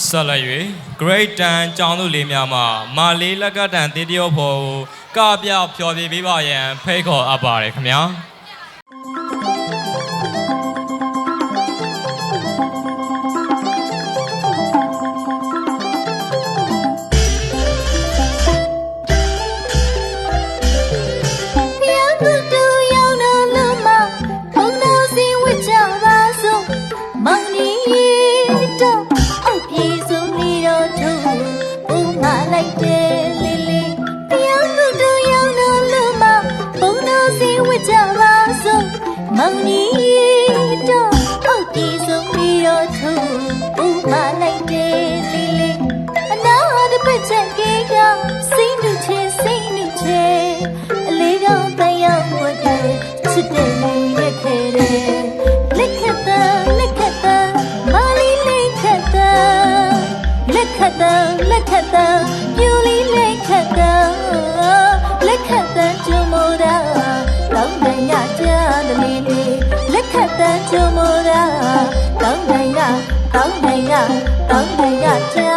ဆက်လက်၍ Great Dan ကျောင်းသူလေးများမှမာလေးလက်ကတန်တေတယောဖို့ကပြဖျော်ဖြေပေးပါရန်ဖိတ်ခေါ်အပ်ပါတယ်ခင်ဗျာ။ လိုက်တယ်လေလေတရားမှုတို့ရောက်တော့လို့မဘုံတော်စီဝတ်ကြပါစို့မောင်ကြီး ခတ်တန်လက်ခတ်တန်ပြူလေးလက်ခတ်တန်လက်ခတ်တန်ချုံမောရာတောင်းတန်ရကြတယ်လေနေလက်ခတ်တန်ချုံမောရာတောင်းတန်ရတောင်းတန်ရတောင်းတန်ရကြ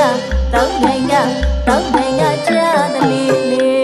ကတောင်းနိုင်ကတောင်းနိုင်ကကြားတလီလေး